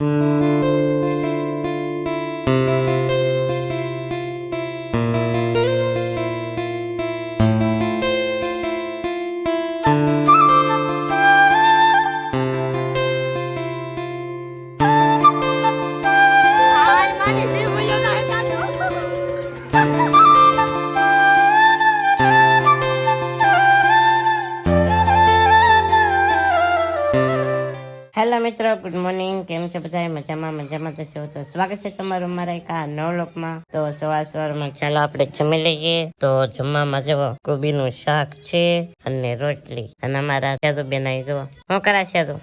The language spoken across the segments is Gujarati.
આવાજ મજામાં તો સ્વાગત છે તમારું મારા એક આ નવ લોકમાં. તો સવાર સવારમાં ચાલો આપણે જમી લઈએ. તો જમવામાં કોબી કોબીનું શાક છે અને રોટલી. અને અમારા ત્યાં બેન આવી જવો શું કરાશે તું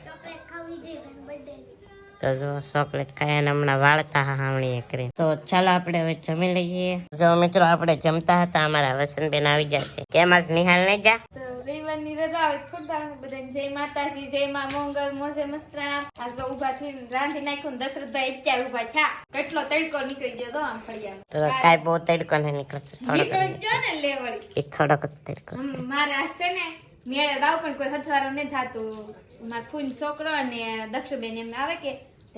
તો જો ચોકલેટ ખાયા અને હમણાં વાળતા હાવણીએ કરી તો ચાલો આપણે હવે જમી લઈએ. જો મિત્રો આપણે જમતા હતા અમારા વસંતબેન આવી ગયા છે. કેમ આજ નિહાલ નહીં જા? રવિવારની રજા હોય ખુદા બધાને જય માતાજી જય માં મંગળ મોજે મસ્તરા. આજ તો ઊભા થઈને રાંધી નાખ્યું દશરથભાઈ અત્યારે ઊભા છા કેટલો તડકો નીકળી ગયો તો આમ તો બહુ તડકો ને નીકળશે થોડોક નીકળી ગયો ને લેવડી એ થોડોક તડકો મારે છે ને મેળે દાવ પણ કોઈ હથવારો નહીં થતું. મારા ફૂન છોકરો અને દક્ષુબેન એમ આવે કે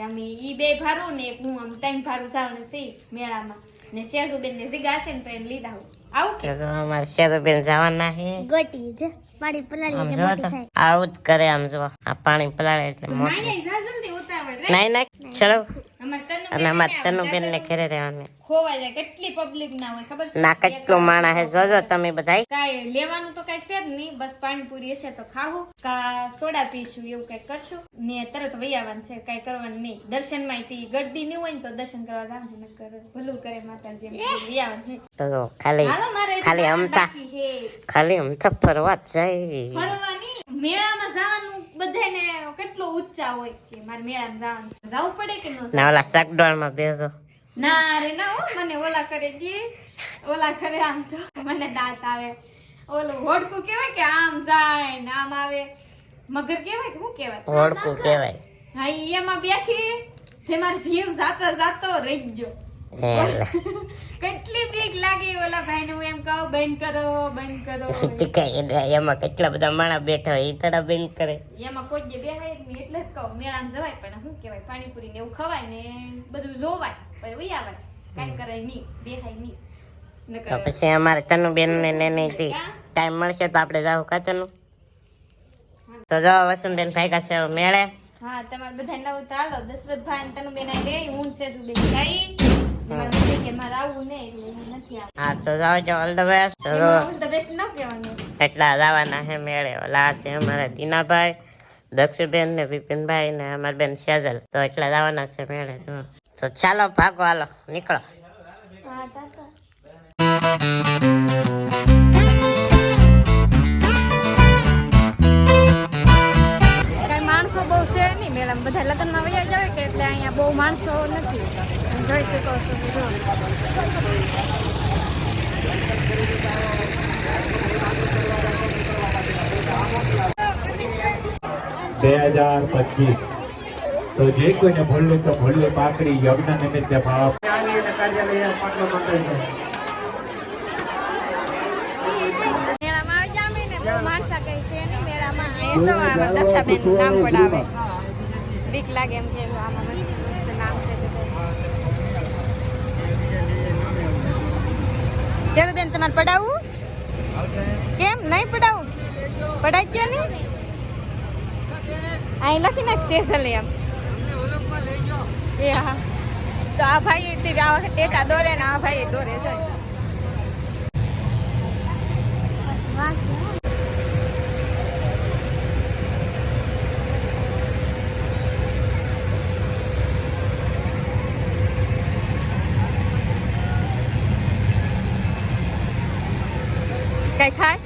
અમે ઈ બે ભારું ને હું આમ ત્રણ ભારું સાવને સી મેળામાં. ને સેજુબેન ને જીગા છે ને તો એમ લીધા હું. આવું કે? અમારે શેરુબેન જવાના છે ગોટી જ પાણી પલાળી એટલે મોટી થાય. આવું જ કરે આમ જો આ પાણી પલાળે એટલે મોટું નહીં જા જલ્દી ઉતાવળ રે. નહીં નહીં ચલો. અને અમારે તનુબેન ને ઘરે રહેવાનું. ખોવાઈ જાય કેટલી પબ્લિક ના હોય ખબર છે? ના કેટલું માણા હે જોજો તમે બધા કાંઈ લેવાનું તો કાંઈ છે જ નહીં બસ પાણીપુરી હશે તો ખાવું. કા સોડા પીશું એવું કઈ કરશું. ને તરત વહી આવવાનું છે કઈ કરવાનું નહીં. દર્શનમાં ગળદી નહીં હોય ને તો દર્શન કરવા જવાનું કરે ભલું કરે માતાજી વૈયાવાનું વહી આવવાનું તો ખાલી ખાલી અમતા ખાલી અમતા ફરવા જાય. ફરવાની મેળામાં જવાનું બધાને કેટલો ઉચ્ચા હોય કે મારે મેળામાં જવાનું. જવું પડે કે ન ના ઓલા શકડોળમાં બેસો ના રે ના હો મને ઓલા કરે દી. ઓલા કરે આમ જો મને દાંત આવે. ઓલું હોડકું કહેવાય કે આમ જાય ને આમ આવે. મગર કહેવાય કે શું કહેવાય? કેવાય કહેવાય. હા એમાં બેઠી તે મારો જીવ જાતો જાતો રહી ગયો. કેટલી બીક લાગી ઓલા ભાઈને? હું એમ કહું બંધ કરો બંધ કરો. એમાં કેટલા બધા માણા બેઠા હોય તડા બેન કરે. એમાં કોઈ જે બેહાય જ એટલે જ કહું મેળામાં જવાય પણ શું કહેવાય પાણીપુરી ને એવું ખવાય ને બધું જોવાય પછી વહી આવાય કાંઈ કરાય નહીં બેહાય નહીં. તો પછી અમારે તનુબેન ને નેની થી ટાઈમ મળશે તો આપણે જાવ કાચનું? તો જાઓ વસંતબેન ભાઈ છે મેળે. હા તમારે બધા નવું ચાલો દશરથ ભાઈ તનુ બેન રે હું છે તું બેન ગઈ મારે આવવું નહીં એટલે હું નથી આવતી હા તો જાઓ ઓલ ધ બેસ્ટ ન કહેવાનું. એટલા જવાના હે મેળે. ઓલા છે અમારા દીનાભાઈ દક્ષુબેન ને બિપિનભાઈ ને અમારી બેન સેજલ. તો એટલા જવાના છે મેળે. તો ચાલો ભાગો હાલો નીકળો. હા છે મેડમ બધા લગ્નમાં વયા જાવે કે એટલે અહીંયા બહુ માણસો નથી જોઈ શકો છો બે હજાર પચીસ. તો જે કોઈને ભૂલ્યું તો ભૂલ્યું પાકડી યજ્ઞ નિમિત્તે ભાવ દક્ષાબેન નામ પડાવે. બીક લાગે એમ કે આમાં મસ્ત મસ્ત નામ છે બધા. શેરુબેન, તમારે પડાવવું? કેમ? નહીં પડાવું? પડાઈ ગયો નહીં અહીં લખી નાખશે સેસલ એમ. એ હા. તો આ ભાઈ આ વખતે ટેટા દોરે ને આ ભાઈ દોરે છે. કઈ ખાય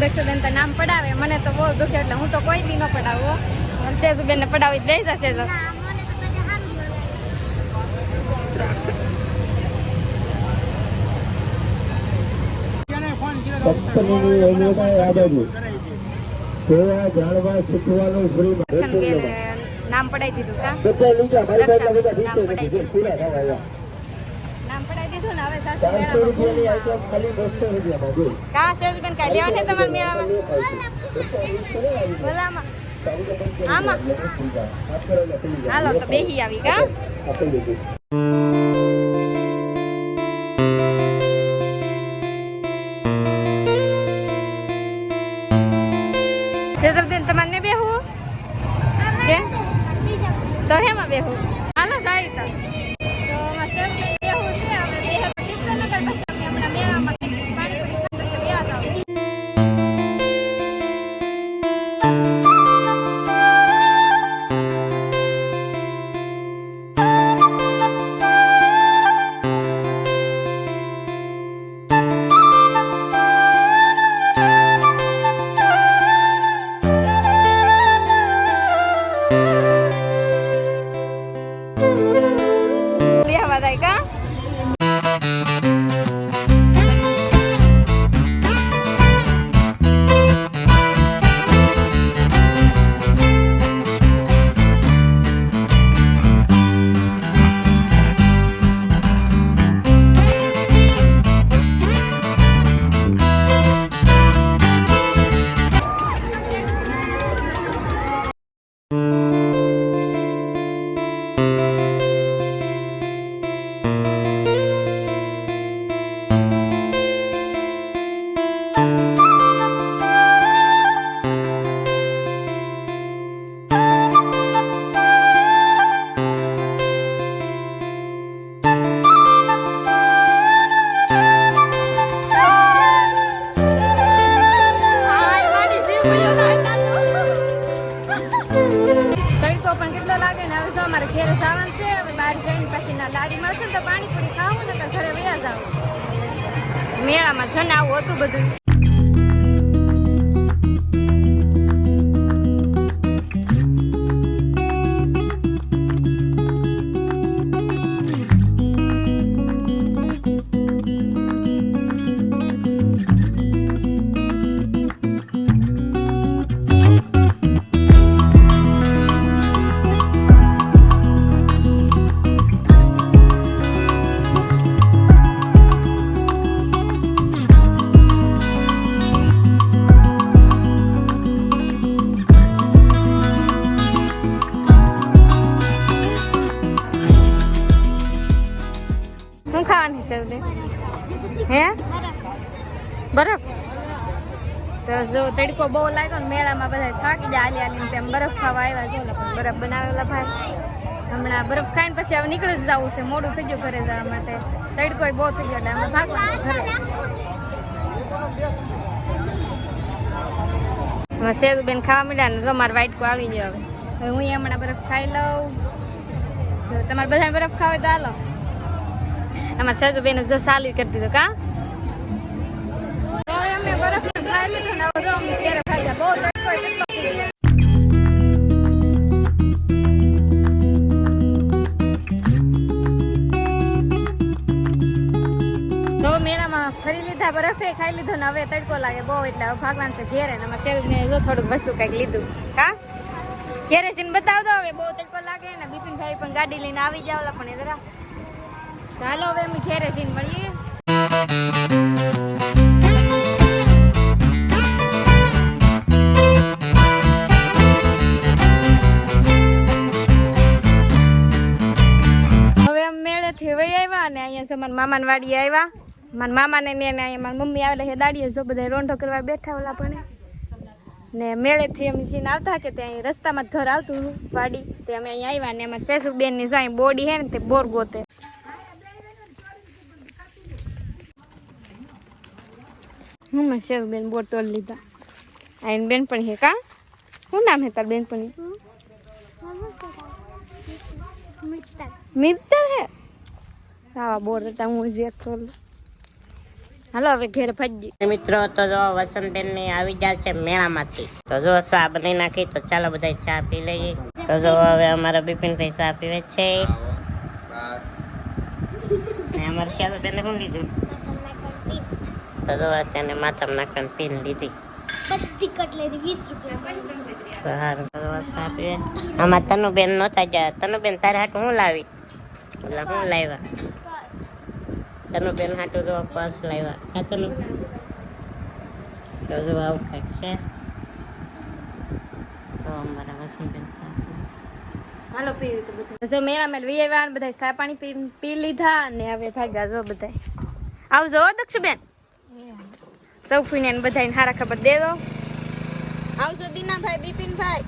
દક્ષુબેન તો નામ પડાવે. મને તો બહુ દુખે એટલે હું તો કોઈ દી ન પડાવું સેજુબેન ને પડાવી દઈ જશે જો ના મને તો ભક્તની એમના આ બાજુ સેવા જાણવા શીખવાનું દક્ષનબેન નામ પડાવી દીધું કા? નામ પડાવી આવ્યા. નામ પડાવી દીધું ને હવે સાસુ. કાં સેજબેન કાંઈ લેવા છે તમારા ભલામાં આમાં. હાલો તો બેહી આવી કા? લારી મળશે ને તો પાણીપુરી ખાવું ને તો ઘરે વયા જાવ મેળામાં જન આવું હતું બધું. બહુ લાગ્યો ને મેળામાં બધા થાકી જાય હાલી હાલીને તેમ બરફ ખાવા આવ્યા છે ને પણ બરફ બનાવેલા ભાઈ. હમણાં બરફ ખાઈને પછી હવે નીકળી જ જવું છે, મોડું થઈ ગયું ઘરે જવા માટે. તડકો બહુ થઈ ગયો, એટલે અમે ભાગવાનું ઘરે. હવે ખાવા મળ્યા ને તો મારે વાઇટકો આવી ગયો હવે. હું હમણાં બરફ ખાઈ લઉં. જો તમારે બધાને બરફ ખાવે તો હાલો. આમાં સેજુબેન જો સાલી કરી દીધો, કા? બરફ ખાઈ લીધો ને ભાગ્યા બહુ તડકો કેટલો તો મેળામાં ફરી લીધા બરફે, ખાઈ લીધો ને હવે તડકો લાગે બહુ, એટલે હવે ભગવાન છે ઘેરે ને અમારે સેવ મેં થોડુંક વસ્તુ કંઈક લીધું. કા ઘેરે જઈને બતાવ દો હવે બહુ તડકો લાગે ને બિપિનભાઈ પણ ગાડી લઈને આવી જાવ પણ જરા ચાલો હવે અમે ઘેરે જઈને મળીએ. મારા મામાની વાડી આવ્યા. મારા મામાને ને એને અહીંયા મારી મમ્મી આવેલા છે દાડીએ જો બધા રોંઢો કરવા બેઠા ઓલા પણ ને મેળેથી અમે સીન આવતા કે ત્યાં રસ્તામાં જ ઘર આવતું હતું વાડી. તે અમે અહીંયા આવ્યા ને એમાં સેસુબેનની સાઈ બોડી હે ને તે બોર ગોતે. હું મેં સેસુબેન બોર તોડ લીધા. આ એની બેન પણ હે કા? શું નામ હે તાર બેન પણ મિત્તર હે આવા બોર હતા હું જે ખોલ. હાલો હવે ઘેર ભજી મિત્રો તો જો વસંતબેનની આવી ગયા છે મેળામાંથી. તો જો ચા બની નાખી તો ચાલો બધા ચા પી લઈએ. તો જો હવે અમારા બિપિનભાઈ ચા પીવે છે. ને અમારે શ્યાદુબેન શું લીધું? તો જો તેને માથામાં નાખવાની પીન લીધી. બધી કટલેરી વીસ રૂપિયા આમાં તનુબેન નહોતા ગયા. તનુબેન તારે હાટ હું લાવી? ઓલા હું લાવ્યા? તનું બેન હાટો જો પર્સ લાવ્યા. હા તો જો આવું કંઈક છે. તો અમારા વસંતબેન હાલો પી તો બધા. જો મેળામાં વી આવ્યા ને બધા પાણી પી લીધા અને હવે ભાગ્યા જો બધા આવજો દક્ષુબેન. સૌ ફૂઈને ને બધાને હારા ખબર દેજો આવજો દીનાભાઈ બિપિનભાઈ.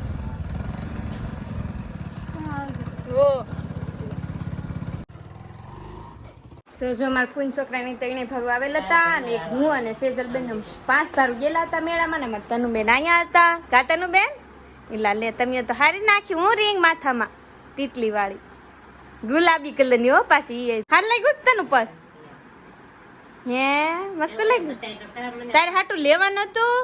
હો. તો જો મારા કુન છોકરાની તઈને ભરવા આવેલા હતા અને એક હું અને સેજલબેન પાંચ ભારું ગયેલા હતા મેળામાં ને મારા તનુબેન અહીંયા હતા. કા તનુબેન? એટલે લે, તમે તો હારી નાખી, હું રિંગ માથામાં તીટલી વાળી ગુલાબી કલરની હો પાછી એ. હાર લાગ્યું તને પસ હે, મસ્ત લાગ્યું? તારે હાટું લેવાનું હતું?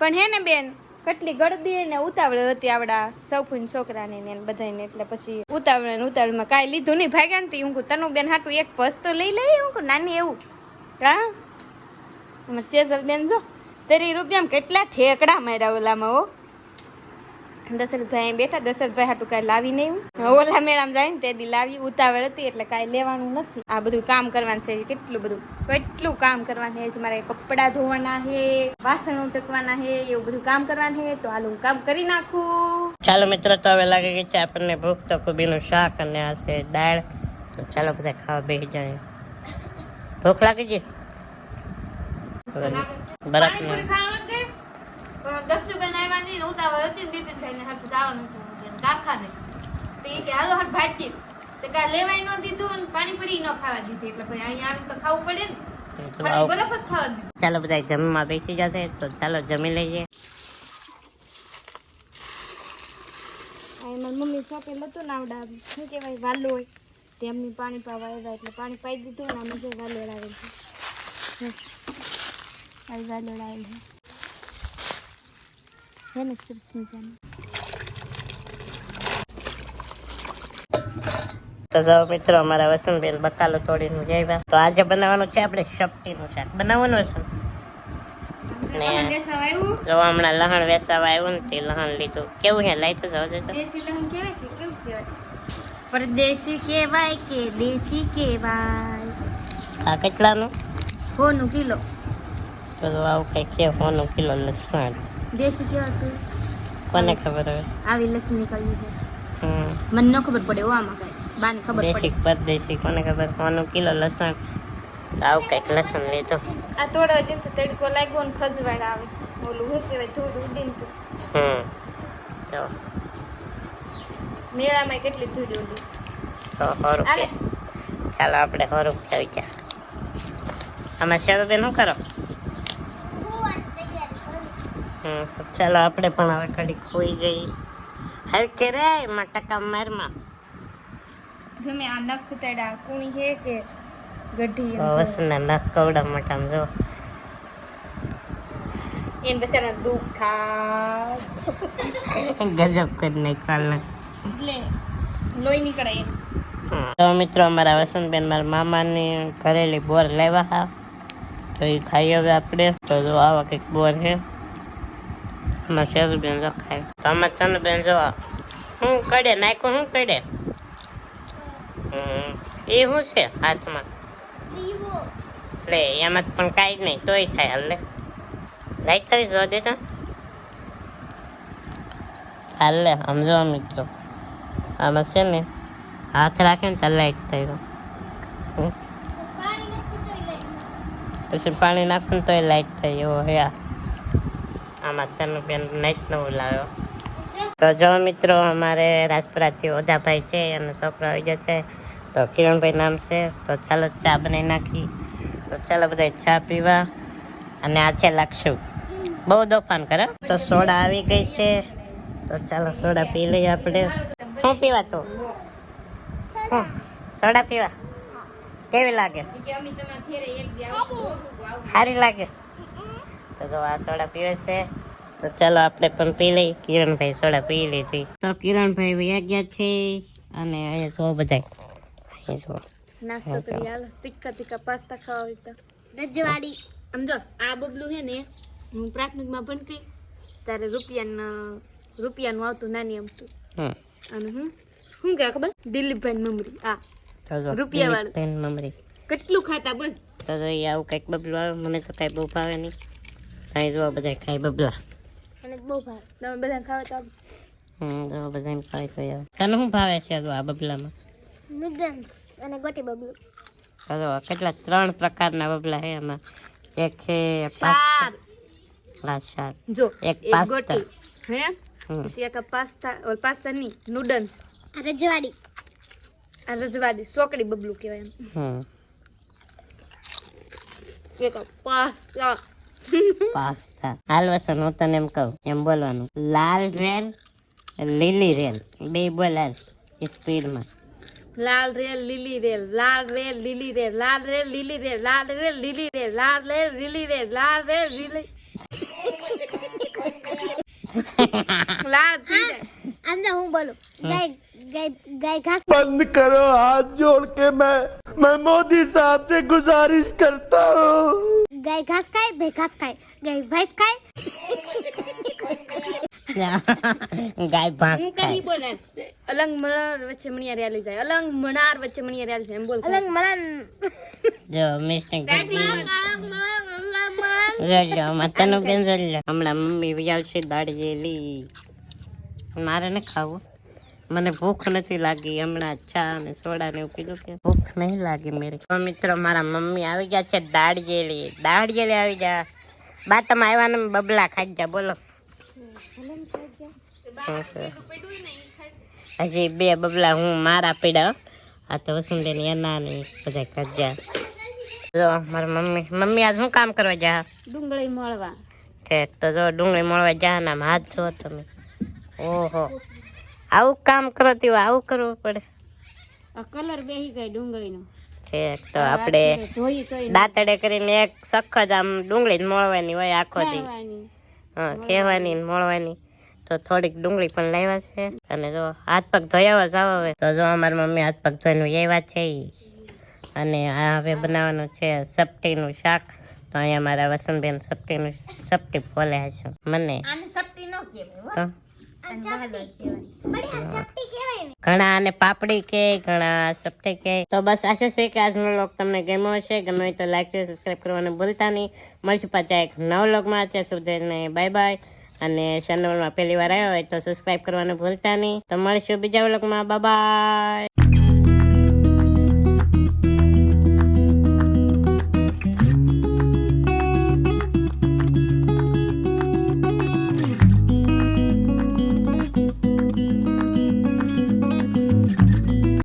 પણ હે ને બેન કેટલી ગળદી ને ઉતાવળ હતી આવડા સૌફૂન છોકરાને ને બધાને એટલે પછી ઉતાવળ ને ઉતાવળમાં કાંઈ લીધું નહીં. ભાગ્યા ને હું તનું બેન હાટું એક પસ તો લઈ લઈ હું નાની એવું. કા અમારે સેજલ બેન જો, તરી રૂપિયામાં કેટલા ઠેકડા માર્યા ઓલામાં હો. દશરથભાઈ અહીં બેઠા. દશરથભાઈ હાટું કાંઈ લાવી નહીં ઓલા મેળામાં જાય ને તે દી લાવી ઉતાવળ હતી એટલે કાંઈ લેવાનું નથી. આ બધું કામ કરવાનું છે કેટલું બધું? કેટલું કામ કરવાનું છે? મારે કપડાં ધોવાના છે વાસણ ઉટકવાના છે એવું બધું કામ કરવાનું છે. તો હાલ હું કામ કરી નાખું. ચાલો મિત્રો તો હવે લાગે કે છે આપણને ભૂખ તો કોબીનું શાક અને આ છે દાળ. તો ચાલો બધા ખાવા બેસી જાય. ભૂખ લાગી છે? બરફ પણ ને ઉતાવળ હતી ને હાટું જવાનું હતું કારખાને. તો એ કે હાલો હાટ ભાજી તો કાંઈ લેવાય ન દીધું ને પાણીપુરી ન ખાવા દીધી. એટલે ભાઈ અહીંયા આવી તો ખાવું પડે ને. ચાલો બધા જમવા બેસી જશે તો ચાલો જમી લઈએ. મારી મમ્મી શોપિંગ હતું ને આવડા. શું કહેવાય વાલું હોય. તેમની પાણી પાવા આવ્યા એટલે પાણી પાઈ દીધું ને આમાં જો વાલોડ આવે છે. વાલોડ આવે છે. છે ને સરસ મજાનું તો જાઓ મિત્રો અમારા વસંતબેન બકાલો તોડીને આવ્યા તો આજે બનાવવાનું છે આપણે શક્તિનું શાક. બનાવવાનું હશે ને? જો હમણાં લહણ વેસાવા આવ્યું ને તે લહણ લીધું. કેવું છે? લાઈ તો જવા દેતો દેશી લહણ કે પરદેશી કહેવાય કે દેશી કહેવાય? આ કેટલાનું? હોનું કિલો. ચલો આવું કંઈ કે હોનું કિલો લસણ. દેશી કહેવાતું કોને ખબર હવે? આવી લસણ નીકળ્યું છે. મને ન ખબર પડે ઓ આમાં કઈ. બાને ખબર પડે. દેશી પરદેશી કોને ખબર? હોનું કિલો લસણ? તો આવું કંઈક લસણ લેતો આ થોડો દિન તો તડકો લાગ્યો ને ખજવાડ આવે. ઓલું હું કહેવાય ધૂળ ઉડીને તો. હમ. તો. મેળામાં કેટલી ધૂળ ઉડી. તો હોરું ચાલો આપણે સો રૂપિયા ગયા. આમાં શેરુબેન શું કરો કુવાની તૈયારી કરું હમ તો ચાલો આપણે પણ હવે કડી ખોઈ જઈએ. હાલ કે રે માં ટકા મારમાં? જો મેં આ નખ તડા કુણી હે કે ગઢી એમ. વસના નખ કવડા મોટા જો. એને બસારા દુઃખ થાય. ગજબ કરી નાખ્યું એટલે લોહી નીકળે તો મિત્રો અમારા વસંતબેન મારા મામાની ઘરેલી બોર લાવ્યા હા તો એ ખાઈ હવે આપણે. તો જો આવા કંઈક બોર છે. આમાં શેરુબેન જો ખાય. તો આમાં ચનુબેન જો હું કડે નાખ્યું શું કડે? એ શું છે હાથમાં? લે એમાં પણ કાંઈ જ નહીં તોય થાય હાલે લાઈટ કરી જો દેતા હાલે સમજો મિત્રો આમાં છે ને હાથ રાખીને તો લાઈટ તો પછી પાણી નાખો તોય લાઈટ થઈ એવો હે આમાં તને બેન નાઈટ નવું લાવ્યો. તો જો મિત્રો અમારે રાજપુરાથી ઓધાભાઈ છે અને છોકરો આવી ગયા છે. તો કિરણભાઈ નામ છે. તો ચાલો ચા બનાવી નાખી. તો ચાલો બધા ચા પીવા. અને આ છે લાગશું બહુ દોફાન કરે. તો સોડા આવી ગઈ છે. તો ચાલો સોડા પી લઈએ આપણે. શું પીવા તો? સોડા પીવા. કેવી લાગે? સારી લાગે? તો જો આ સોડા પીવે છે. તો ચાલો આપણે પણ પી લઈ કિરણભાઈ સોડા પી લીધી. તો કિરણભાઈ વયા ગયા છે. અને અહીંયા જો બધા અહીંયા જો નાસ્તો કરી હાલો તીખા તીખા પાસ્તા ખાવા તો. રજવાડી. સમજો આ બબલું છે ને હું પ્રાથમિકમાં ભણતી ત્યારે રૂપિયાનું રૂપિયાનું આવતું નાની અમતું અને હું શું કહેવાય ખબર? દિલીપભાઈ મમરી. આ. રૂપિયા જો મમરી. કેટલું ખાતા બોલ. તો આવું કંઈક બબલું આવે. મને તો કાંઈ બહુ ભાવે નહીં. અહીં જોવા બધા ખાઈ બબલા. મને બહુ ભાવે. તમે બધા ખાવ તો હમ જો બધા એમ ખાય તો યાર. તને શું ભાવે છે જો આ બબલામાં? નૂડલ્સ અને ગોટી બબલું. હલો કેટલા ત્રણ પ્રકારના બબલા છે એમાં એક છે પાસ્તા. શાક. જો એક એક પાસ્તા. હે? પછી એક પાસ્તા ઓલ પાસ્તા ની નૂડલ્સ. રજવાડી. આ રજવાડી સોકડી બબલું કહેવાય એમ. હમ. એક પાસ્તા. પાસ્તા હાલ વસન હું તને એમ કહું એમ બોલવાનું લાલ રેલ લીલી રેલ બે બોલ હાલ સ્પીડમાં લાલ રેલ લીલી રેલ લાલ રેલ લીલી રેલ લાલ રેલ લીલી રેલ લાલ રેલ લીલી રેલ લાલ રેલ લીલી રેલ લાલ રેલ લીલી લાલ થઈ જાય આમ તો હું બોલું ગાય ગાય ગાય ઘાસ बंद करो हाथ जोड़ के मैं मैं मोदी साहब से गुजारिश करता हूँ ગાય ઘાસ ખાય ભે ઘાસ ખાય. ગાય ભેંસ ખાય. ગાય ભાંસ હું ખાય. કરી બોલે? અલંગ મણાર વચ્ચે મણિયા રેલી જાય. અલંગ મણાર વચ્ચે મણિયા રેલી જાય. એમ બોલ અલંગ મણાર જો મિસ્ટેક જોજો માતાનું બેન જોજો હમણાં મમ્મી આવશે દાળિયેલી મારે ને ખાવું. મને ભૂખ નથી લાગી. હમણાં ચા અને સોડા ને એવું પીધું કે. ભૂખ નહીં લાગે મેરે. મિત્રો મારા મમ્મી આવી ગયા છે દાળજેલી દાળજેલી આવી જા. બા તમે આવ્યા ને બબલા ખાઈ જા બોલો. હજી બે બબલા હું મારા પીડા. આ તો વસુંદે ને એના ને બધા ખાજા જો. મારા મમ્મી. મમ્મી આજ શું કામ કરવા જા? ડુંગળી મળવા. કે તો જો ડુંગળી મળવા જા ના હાથ છો તમે. ઓહો. આવું કામ કરો તેવું આવું કરવું પડે. કલર બેહી જાય ડુંગળીનો. ઠીક તો આપણે દાતડે કરીને એક સખત આમ ડુંગળી મોળવાની હોય આખો દી. હા ખેવાની ને મોળવાની. તો થોડીક ડુંગળી પણ લાવ્યા છે. અને જો હાથ પગ ધોયા જાવ હવે. તો જો અમારી મમ્મી હાથ પગ ધોઈને વાત છે ઈ. અને આ હવે બનાવવાનું છે સપટીનું શાક. તો અહીંયા મારા વસંતબેન સપટીનું સપટી ફોલે છે. મને. આને સપટી ન કહેવાય ઘણા અને પાપડી કે ઘણા સપટે કે. તો બસ આશા છે કે આજનો લોક તમને ગમ્યો હશે. ગમે તો લાઈક છે સબસ્ક્રાઈબ કરવાનું ભૂલતા નહીં. મળશું પાછા એક નવ લોકમાં છે સુધીને બાય બાય અને ચેનલમાં પહેલી વાર આવ્યો હોય તો સબસ્ક્રાઈબ કરવાનું ભૂલતા નહીં. તો મળશું બીજા વ્લોગમાં બાય